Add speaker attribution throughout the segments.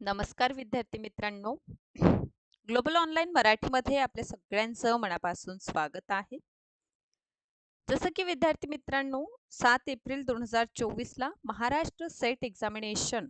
Speaker 1: नमस्कार विद्यार्थी मित्रांनो. ग्लोबल ऑनलाईन मराठीमध्ये आपल्या सगळ्यांचं मनापासून स्वागत आहे. जसं की विद्यार्थी मित्रांनो सात एप्रिल दोन हजार चोवीसला महाराष्ट्र सेट एक्झामिनेशन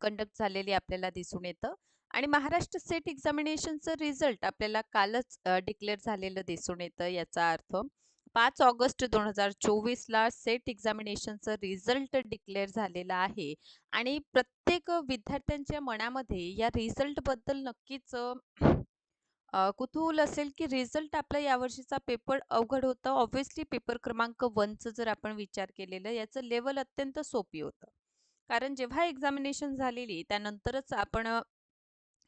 Speaker 1: कंडक्ट झालेली आपल्याला दिसून येतं. आणि महाराष्ट्र सेट एक्झामिनेशनचं रिझल्ट आपल्याला कालच डिक्लेअर झालेलं दिसून येतं याचा अर्थ. पाच ऑगस्ट दोन हजार चोवीसला सेट एक्झामिनेशनचं रिझल्ट डिक्लेअर झालेला आहे. आणि प्रत्येक विद्यार्थ्यांच्या मनामध्ये या रिझल्टबद्दल नक्कीच कुतूहल असेल की रिझल्ट आपला यावर्षीचा पेपर अवघड होतं. ऑब्व्हियसली पेपर क्रमांक वनचं जर आपण विचार केलेलं याचं लेवल अत्यंत सोपी होतं. कारण जेव्हा एक्झामिनेशन झालेली त्यानंतरच आपण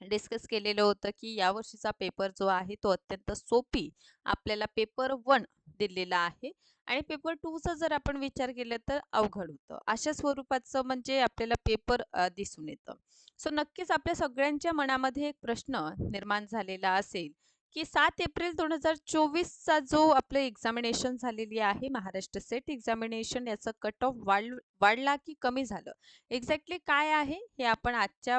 Speaker 1: डिस्कस केलेलं होतं की यावर्षीचा पेपर जो आहे तो अत्यंत सोपी आपल्याला पेपर वन दिलेला आहे. आणि पेपर टूचा जर आपण विचार केला तर अवघड होतं. अशा स्वरूपाचं म्हणजे आपल्याला पेपर दिसून येतं. सो नक्कीच आपल्या सगळ्यांच्या मनामध्ये एक प्रश्न निर्माण झालेला असेल की सात एप्रिल दोन हजार चोवीसचा जो आपलं एक्झामिनेशन झालेली आहे महाराष्ट्र सेट एक्झामिनेशन याचं कट ऑफ वाढ वाढला की कमी झालं. एक्झॅक्टली काय आहे हे आपण आजच्या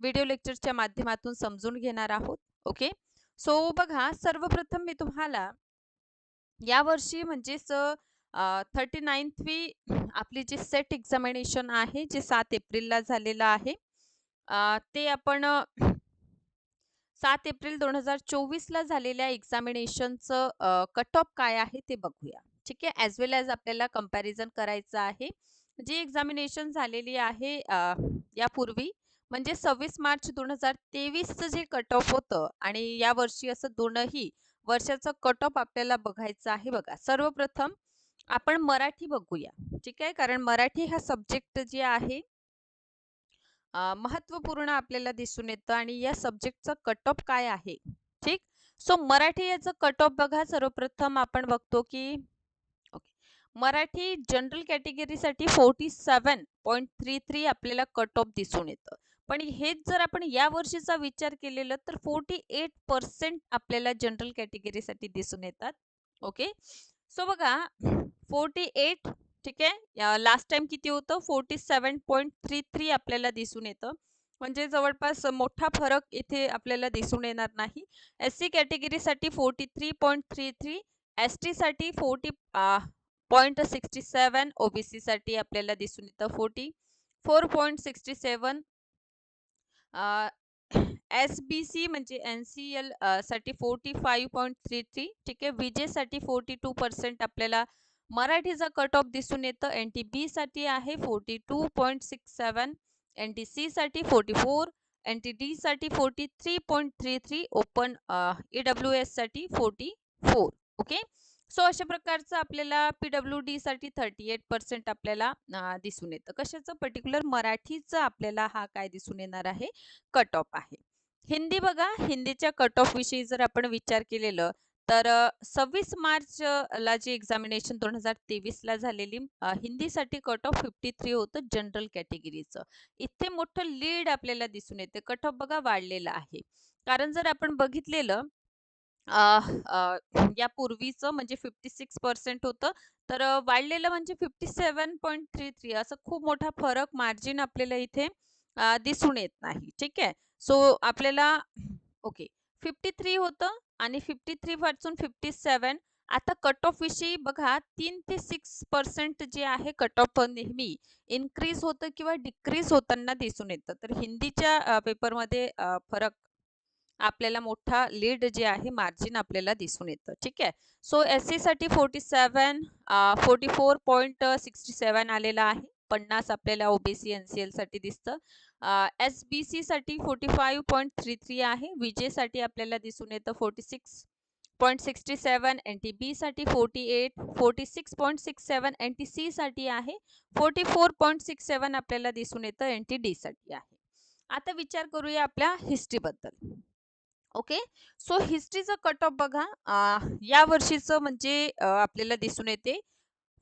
Speaker 1: व्हिडिओ लेक्चरच्या माध्यमातून समजून घेणार आहोत. ओके? सो बघा सर्वप्रथम मी तुम्हाला यावर्षी म्हणजेच थर्टी नाईन्थवी आपली जी सेट एक्झामिनेशन आहे जे सात एप्रिलला झालेलं आहे ते आपण सात एप्रिल दोन हजार चोवीसला झालेल्या एक्झामिनेशनचं कट ऑफ काय आहे ते बघूया. ठीक आहे? ॲज वेल ॲज आपल्याला कंपॅरिझन करायचं आहे. जी एक्झामिनेशन झालेली आहे यापूर्वी म्हणजे सव्वीस मार्च दोन हजार तेवीसचं जे कट ऑफ होतं आणि या वर्षी असं दोनही वर्षाचं कट ऑफ आपल्याला बघायचं आहे बघा. सर्वप्रथम आपण मराठी बघूया. ठीक आहे? कारण मराठी हा सब्जेक्ट जे आहे महत्त्वपूर्ण आपल्याला दिसून येतं आणि या सब्जेक्टचं कट ऑफ काय आहे? ठीक? सो मराठी याचं कट ऑफ बघा. सर्वप्रथम आपण बघतो की Marathi general कॅटेगरीसाठी forty seven point three three आपल्याला कट ऑफ दिसून येतं. पण हेच जर आपण या वर्षीचा विचार केलेला तर फोर्टी एट पर्सेंट आपल्याला जनरल कॅटेगरीसाठी दिसून येतात. ओके सो बघा फोर्टी एट ठीक आहे? लास्ट टाइम किती होतं? Forty seven point three three आपल्याला दिसून येतं. म्हणजे जवळपास मोठा फरक इथे आपल्याला दिसून येणार नाही. S C कॅटेगरीसाठी forty three point three three S टीसाठी फोर्टी पॉईंट सिक्स्टी सेवन ओबीसीसाठी आपल्याला दिसून येतं forty four point sixty seven S B C म्हणजे N C एलसाठी forty five point three three ठीक आहे? विजेसाठी फोर्टी टू पर्सेंट आपल्याला मराठीचा कट ऑफ दिसून येतं. एन टी बी साठी आहे forty two point six seven N T C साठी forty four N T D साठी forty three point three three open E W एससाठी forty four okay? So अशा प्रकारचं आपल्याला पी डब्ल्यू डी साठी thirty eight percent आपल्याला दिसून येतं. कशाचं? पर्टिक्युलर मराठीचं आपल्याला हा काय दिसून येणार आहे? कट ऑफ आहे. हिंदी बघा हिंदीच्या कट ऑफ विषयी जर आपण विचार केलेलं तर सव्वीस मार्च ला जी एक्झामिनेशन दोन हजार तेवीस ला झालेली हिंदीसाठी कट ऑफ फिफ्टी थ्री होतं जनरल कॅटेगरीचं. इथे मोठं लीड आपल्याला दिसून येते. कट ऑफ बघा वाढलेलं आहे. कारण जर आपण बघितलेलं यापूर्वीचं म्हणजे फिफ्टी सिक्स पर्सेंट होतं. तर वाढलेलं म्हणजे fifty seven point three three असं खूप मोठा फरक मार्जिन आपल्याला इथे दिसून येत नाही. ठीक आहे? सो आपल्याला ओके फिफ्टी थ्री होतं आणि फिफ्टी थ्री पासून फिफ्टी सेवन आता कट ऑफ विषयी बघा तीन ते सिक्स पर्सेंट जे आहे कट ऑफ नेहमी इन्क्रीज होतं किंवा डिक्रीज होताना दिसून येतं. तर हिंदीच्या पेपरमध्ये फरक आपल्याला मोठा लीड जे आहे मार्जिन आपल्याला दिसून येतं. ठीक आहे? सो एस सी साठी forty seven forty four point sixty seven आलेला आहे. पन्नास आपल्याला ओबीसी एन सी साठी दिसतं. एस बी सी साठी forty five point three three आहे विजेसाठी आपल्याला दिसून येतं forty six point sixty seven N T B साठी forty eight forty six point six seven N T सीसाठी आहे. Forty four point six seven आपल्याला दिसून येतं एन टी डीसाठी आहे. आता विचार करूया आपल्या हिस्ट्रीबद्दल ओके? सो हिस्ट्रीचं कट ऑफ बघा. या वर्षीचं म्हणजे आपल्याला दिसून येते.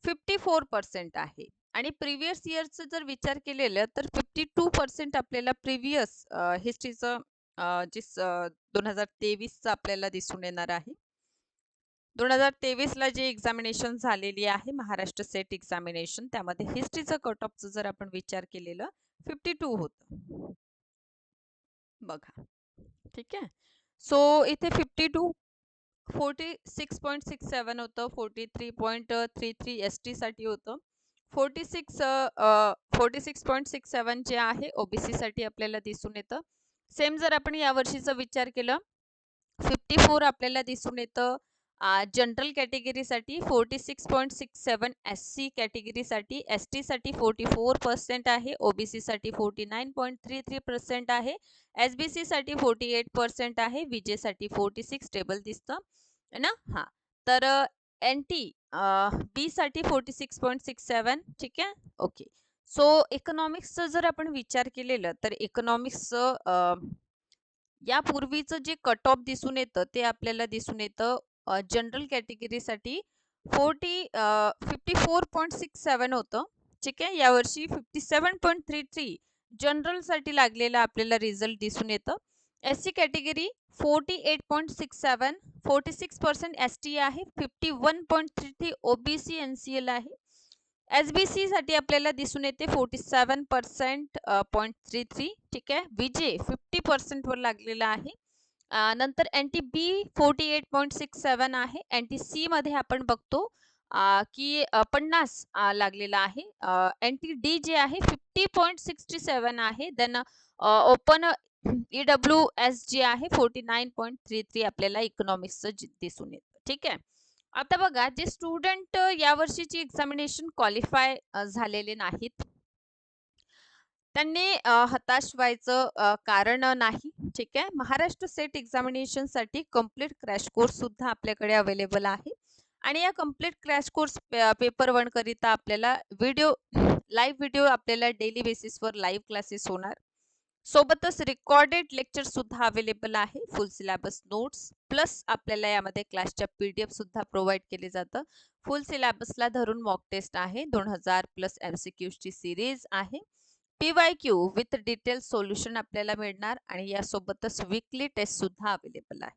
Speaker 1: फिफ्टी फोर पर्सेंट आहे. आणि प्रिव्हियस इयरचं जर विचार केलेलं तर फिफ्टी टू पर्सेंट आपल्याला प्रिव्हियस हिस्ट्रीचं जे दोन हजार तेवीसचं आपल्याला दिसून येणार आहे. दोन हजार तेवीसला जे एक्झामिनेशन झालेली आहे महाराष्ट्र सेट एक्झामिनेशन त्यामध्ये हिस्ट्रीचं कट ऑफचं जर आपण विचार केलेलं फिफ्टी टू होतं. बघा. ठीक आहे? सो इथे fifty two forty six point six seven होतं forty three point three three S टीसाठी होतं. Forty six forty six point six seven जे आहे ओबीसीसाठी आपल्याला दिसून येतं. सेम जर आपण यावर्षीचा विचार केला फिफ्टी फोर आपल्याला दिसून येतं. General कॅटेगरीसाठी forty six point six seven S C कॅटेगरीसाठी S टीसाठी फोर्टी फोर पर्सेंट आहे ओबीसीसाठी forty nine point three three percent आहे एस बी सीसाठी फोर्टी एट पर्सेंट आहे विजेसाठी फोर्टी सिक्स टेबल दिसतं ना? हां. तर N T बीसाठी forty six point six seven ठीक आहे? ओके सो इकॉनॉमिक्सचं जर आपण विचार केलेलं तर इकॉनॉमिक्सचं यापूर्वीचं जे कट ऑफ दिसून येतं ते आपल्याला दिसून येतं general कॅटेगरीसाठी forty fifty four point six seven होतं. ठीक आहे? यावर्षी fifty seven point three three जनरलसाठी लागलेला आपल्याला रिझल्ट दिसून येतं. S C category forty eight point six seven forty six percent S T आहे fifty one point three three O B C N C L आहे एस बी सीसाठी आपल्याला दिसून येते forty seven percent point three three ठीक आहे? विजे fifty पर्सेंटवर लागलेला आहे. नंतर N T B forty eight point six seven आहे. एन टी सीमध्ये आपण बघतो की पन्नास लागलेला आहे. एन टी डी जे आहे फिफ्टी पॉईंट सिक्स्टी सेवन आहे. Then open E W S जे आहे forty nine point three three आपल्याला इकॉनॉमिक्सचं दिसून येतं. ठीक आहे? आता बघा जे स्टुडंट यावर्षीची एक्झामिनेशन क्वालिफाय झालेले नाहीत त्यांनी हताश व्हायचं कारण नाही ठीक आहे? महाराष्ट्र सेट एक्झामिनेशनसाठी कंप्लीट क्रॅश कोर्स सुद्धा आपल्याकडे अवेलेबल आहे. आणि या complete crash course paper one करिता आपल्याला व्हिडिओ लाईव्ह व्हिडिओ आपल्याला डेली बेसिसवर लाईव्ह क्लासेस होणार. सोबतच रेकॉर्डेड लेक्चर सुद्धा अवेलेबल आहे फुल सिलेबस नोट्स प्लस आपल्याला यामध्ये क्लासच्या पी डी एफ सुद्धा प्रोव्हाइड केले जातं. फुल सिलेबसला धरून मॉक टेस्ट आहे दोन हजार प्लस एम सी क्यूजची सिरीज आहे. P Y Q with detail solution आपल्याला मिळणार आणि यासोबतच विकली टेस्ट सुद्धा अवेलेबल आहे.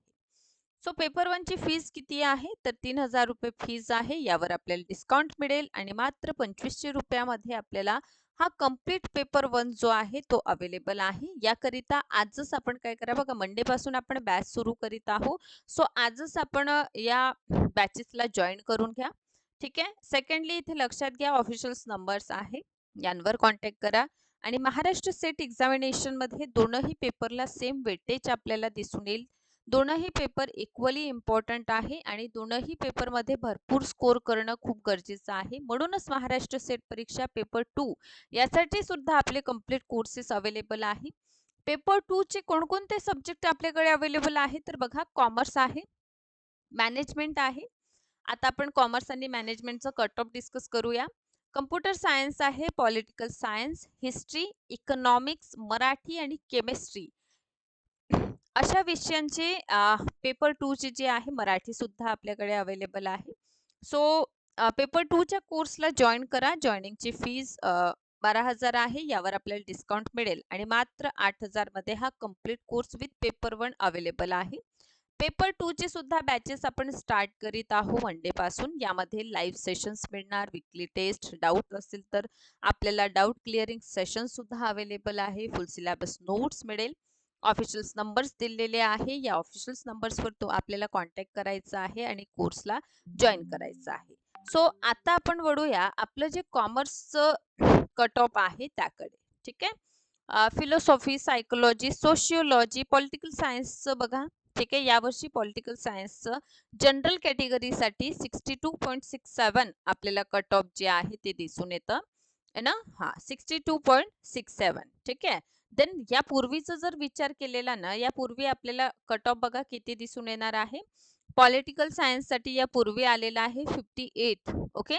Speaker 1: सो पेपर वनची फीज किती आहे? तर तीन हजार रुपये फीज आहे. यावर आपल्याला डिस्काउंट मिळेल आणि मात्र पंचवीसशे रुपयामध्ये आपल्याला हा कंप्लीट पेपर वन जो आहे तो अवेलेबल आहे. याकरिता आजच आपण काय करा बघा मंडे पासून आपण बॅच सुरू करीत आहोत. सो आजच आपण या बॅचेसला जॉईन करून घ्या. ठीक आहे? सेकंडली इथे लक्षात घ्या ऑफिशियल्स नंबर्स आहे. यांवर कॉन्टॅक्ट करा. आणि महाराष्ट्र सेट एक्झामिनेशनमध्ये दोनही पेपरला सेम वेटेज आपल्याला दिसून येईल. दोनही पेपर इक्वली इम्पॉर्टंट आहे आणि दोनही पेपरमध्ये भरपूर स्कोर करणं खूप गरजेचं आहे. म्हणूनच महाराष्ट्र सेट परीक्षा पेपर टू यासाठी सुद्धा आपले कंप्लीट कोर्सेस अवेलेबल आहे. पेपर टू चे कोणकोणते सब्जेक्ट आपल्याकडे अवेलेबल आहे? तर बघा कॉमर्स आहे मॅनेजमेंट आहे. आता आपण कॉमर्स आणि मॅनेजमेंटचं कट ऑफ डिस्कस करूया. कम्प्युटर सायन्स आहे political science history economics Marathi आणि केमिस्ट्री. अशा विषयांचे पेपर टूचे जे आहे मराठी सुद्धा आपल्याकडे अवेलेबल आहे. सो पेपर टूच्या कोर्सला जॉईन करा. जॉईनिंगची फीज बारा हजार आहे यावर आपल्याला डिस्काउंट मिळेल. आणि मात्र आठ हजारमध्ये हा complete course with paper one available आहे. पेपर टू चे सुद्धा बॅचेस आपण स्टार्ट करीत आहोत मंडे पासून. यामध्ये लाईव्ह सेशन्स मिळणार विकली टेस्ट डाऊट असेल तर आपल्याला डाऊट क्लिअरिंग सेशन सुद्धा अवेलेबल आहे. फुल सिलेबस नोट्स मिळेल. ऑफिशियल्स नंबर्स दिलेले आहे. या ऑफिशियल्स नंबर्सवर तो आपल्याला कॉन्टॅक्ट करायचा आहे आणि कोर्सला जॉईन करायचा आहे. सो आता आपण वळूया आपलं जे कॉमर्सचं कट ऑफ आहे त्याकडे. ठीक आहे? फिलॉसॉफी सायकोलॉजी सोशिओलॉजी पॉलिटिकल सायन्सचं बघा. ठीक आहे? यावर्षी पॉलिटिकल सायन्सचं general कॅटेगरीसाठी sixty two point six seven आपल्याला कट ऑफ जे आहे ते दिसून येतं. ना? हा sixty two point six seven ठीक आहे? देन यापूर्वीचा जर विचार केलेला ना यापूर्वी आपल्याला कट ऑफ बघा किती दिसून येणार आहे? पॉलिटिकल सायन्ससाठी यापूर्वी आलेला आहे fifty eight okay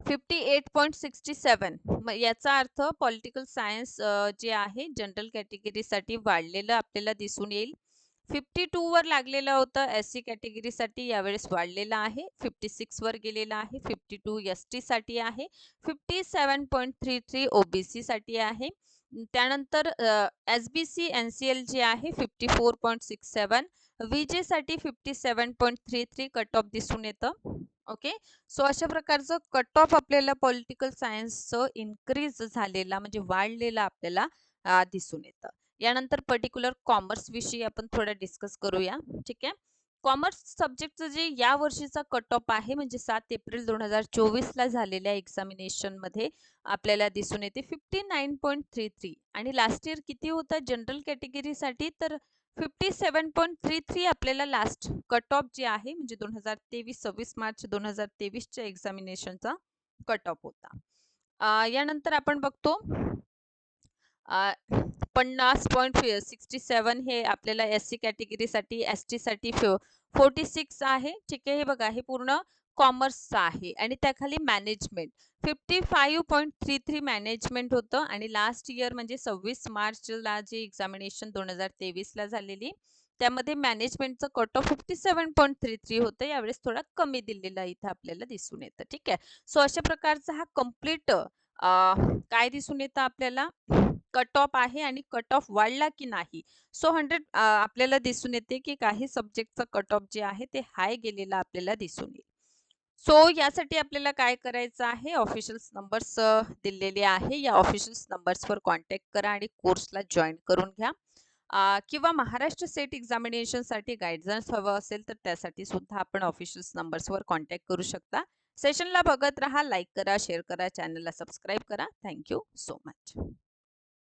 Speaker 1: fifty eight point sixty seven याचा अर्थ पॉलिटिकल सायन्स जे आहे जनरल कॅटेगरीसाठी वाढलेलं आपल्याला दिसून येईल. फिफ्टी टू वर लागलेलं होतं एस सी कॅटेगरीसाठी यावेळेस वाढलेलं आहे. फिफ्टी सिक्स वर गेलेलं आहे. फिफ्टी टू एस टीसाठी आहे. Fifty seven point three three OBC साठी आहे. त्यानंतर S B C N C L जे आहे fifty four point six seven. साठी fifty seven point three three cut off दिसून येतं. ओके सो अशा प्रकारचं कट ऑफ आपल्याला पॉलिटिकल सायन्सचं इन्क्रीज झालेला म्हणजे वाढलेला आपल्याला दिसून येतं. यानंतर पर्टिक्युलर कॉमर्स विषयी आपण थोडं डिस्कस करूया. ठीक आहे? कॉमर्स सब्जेक्टचं जे या वर्षीचा कट ऑफ आहे म्हणजे सात एप्रिल दोन हजार चोवीसला झालेल्या एक्झामिनेशनमध्ये आपल्याला दिसून येते fifty nine point three three आणि लास्ट इयर किती होता? जनरल कॅटेगरीसाठी तर fifty seven point three three आपल्याला लास्ट कट ऑफ जे आहे म्हणजे दोन हजार तेवीस सव्वीस मार्च दोन हजार तेवीसच्या एक्झामिनेशनचा कट ऑफ होता यानंतर आपण बघतो पन्नास पॉईंट सिक्स्टी सेवन हे आपल्याला एस सी कॅटेगरीसाठी एस टीसाठी फोर्टी सिक्स आहे. ठीक आहे हे बघा हे पूर्ण कॉमर्सचं आहे. आणि त्याखाली management fifty five point three three management होतं. आणि लास्ट इयर म्हणजे सव्वीस मार्चला जी एक्झामिनेशन दोन हजार तेवीसला झालेली त्यामध्ये मॅनेजमेंटचं cut off fifty seven point three three होतं. यावेळेस थोडा कमी दिलेला इथं आपल्याला दिसून येतं. ठीक आहे. सो अशा प्रकारचा हा कंप्लीट काय दिसून येतं आपल्याला? कट ऑफ आहे आणि कट ऑफ वाढला की नाही. सो हंड्रेड आपल्याला दिसून येते की काही सब्जेक्टचा कट ऑफ जे आहे ते हाय गेलेला आपल्याला दिसून येईल. सो यासाठी आपल्याला काय करायचं आहे? ऑफिशियल्स नंबर्स दिलेले आहे. या ऑफिशियल्स नंबर्सवर कॉन्टॅक्ट करा आणि कोर्सला जॉईन करून घ्या. किंवा महाराष्ट्र सेट एक्झामिनेशनसाठी गाईडन्स हवं असेल तर त्यासाठी सुद्धा आपण ऑफिशियल्स नंबर्सवर कॉन्टॅक्ट करू शकता. सेशनला बघत राहा लाईक करा शेअर करा चॅनलला सबस्क्राईब करा. Thank you so much.